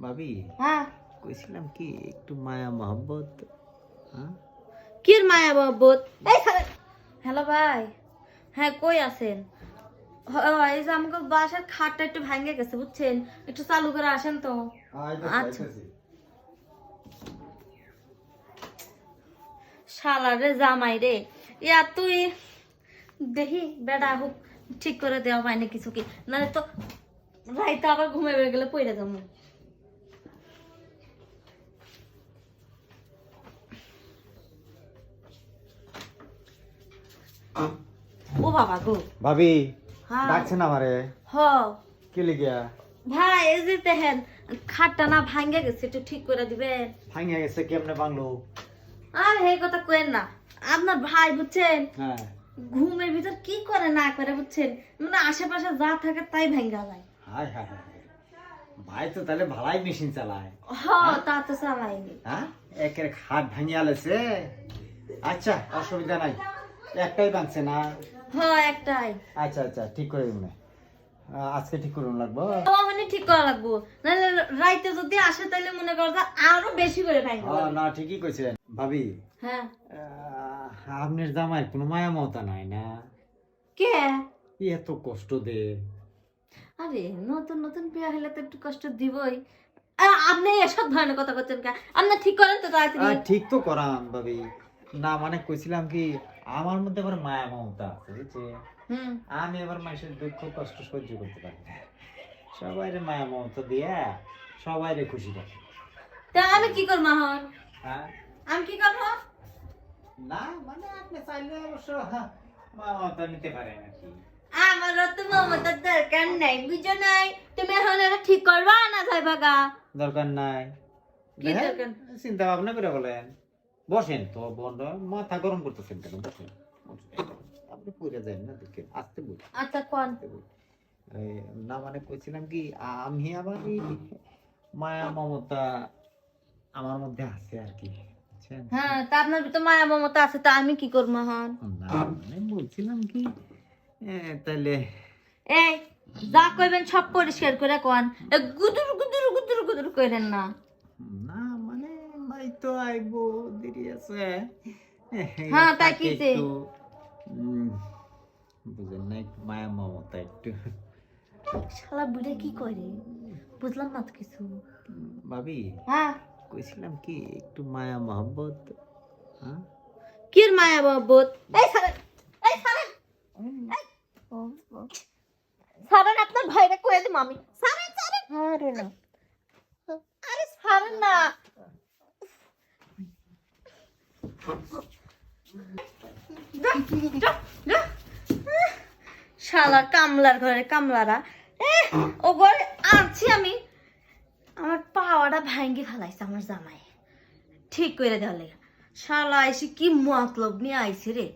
ভাবি হ্যাঁ। কইছিলাম কি একটু মায়া মহব্বত হ্যাঁ? কির মায়া বাবত এই হ্যালো ভাই। হ্যাঁ কই আছেন? এই যে আমাকে বাসার খাটটা একটু ভাঙে গেছে বুঝছেন? একটু চালু করে আসেন তো। আচ্ছা। শালা রে জামাই রে। ইয়া তুই দেখি বেড়া হোক ঠিক করে দেওয়া পায়নি কিছু কি। নাহলে তো রাইতে আবার ঘুমে বেড়ে গেলে পড়ে যাব। ও বাবা গো। ভাবি হ্যাঁ। ডাকছেন আমারে। হ। কি লিগিয়া? ভাই এই যে দেখেন খাটটা না ভাঙ্গে গেছে একটু ঠিক করে দিবেন। গেছে কেমনে বাংলো আর হে কথা না আপনার ভাই বুঝছেন? হ্যাঁ। ঘুমের ভিতর কি করে না করে বুঝছেন? মানে আশেপাশে যা থাকে তাই ভাঙ্গা যায়। হাই হাই হাই ভাই তো তাহলে ভালাই মেশিন চালায়। হ তা তো চালাইনি। হ্যাঁ? একের খাট ভাঙিয়া লেছে। আচ্ছা অসুবিধা নাই। একটাই ভাঙছে না? হ একটাই। আচ্ছা আচ্ছা ঠিক করে দিন আজকে ঠিক করুন লাগবো। মানে ঠিক করা লাগবো। নাহলে রাইতে যদি আসে তাহলে মনে কর যে আরও বেশি করে ভাঙ্গা হ্যাঁ, না ঠিকই কইছেন। ভাবি হ্যাঁ। আপনার জামাই কোনো মায়া মমতা নাই না? কে? এত কষ্ট দে। আরে নতুন নতুন বিয়ে হলে তো একটু কষ্ট দিবই। আপনি এসব ধরনের কথা করছেন কে আপনি ঠিক করেন তো তাড়াতাড়ি ঠিক তো করাম ভাবি। না মানে কইছিলাম কি আমার মধ্যে আবার মায়া মমতা আছে বুঝছে? হুম। আমি আবার মানুষের দুঃখ কষ্ট সহ্য করতে পারি সবাই মায়া মমতা দিয়ে সবাই খুশি করে তা আমি কি করব এখন? হ্যাঁ? আমি কি করব? না মানে আপনি চাইলে অবশ্য মায়া মমতা নিতে পারেন আর কি। আমারও তো মমতার দরকার নাই বুঝো নাই? তুমি এখন এটা ঠিক করবা না যাই বাগা দরকার নাই। কি দরকার? চিন্তা ভাবনা করে বলেন। বসেন তো বন্ধ মাথা গরম করতেছেন কেন? বসেন। আপনি পড়ে যান না দেখেন আসতে বলি আচ্ছা কোন? না মানে কইছিলাম কি আমি আবার মায়া মমতা আমার মধ্যে আছে আর কি হ্যাঁ তা আপনার তো মায়া মমতা আছে তা আমি কি করব মানে বলছিলাম কি তাহলে এই যা কইবেন সব পরিষ্কার করে কোন। গুদুর গুদুর গুদুর গুদুর কইরেন না ভাই তো আইবো দেরি আছে হ্যাঁ, তাই তাকে কিছে? বুঝেন না একটু মায়া মমতা একটু শালা বুড়ে কি করে বুঝলাম না তো কিছু ভাবি হ্যাঁ কইছিলাম কি একটু মায়া মহব্বত হ্যাঁ কির মায়া বাবত এই সারেন এই সারেন এই, ও, ও। সারেন আপনার ভাইরা কয়ে দিম আমি সারেন সারেন আরে না আরে সারেন না। শালা কামলার ঘরে কামলারা। ও ঘরে আছি আমি। আমার পাওয়াটা ভাঙ্গি ফেলাইছে আমার জামাই। ঠিক করে দেওয়া লেগে। শালা এসে কি মতলব নিয়ে আইছে রে?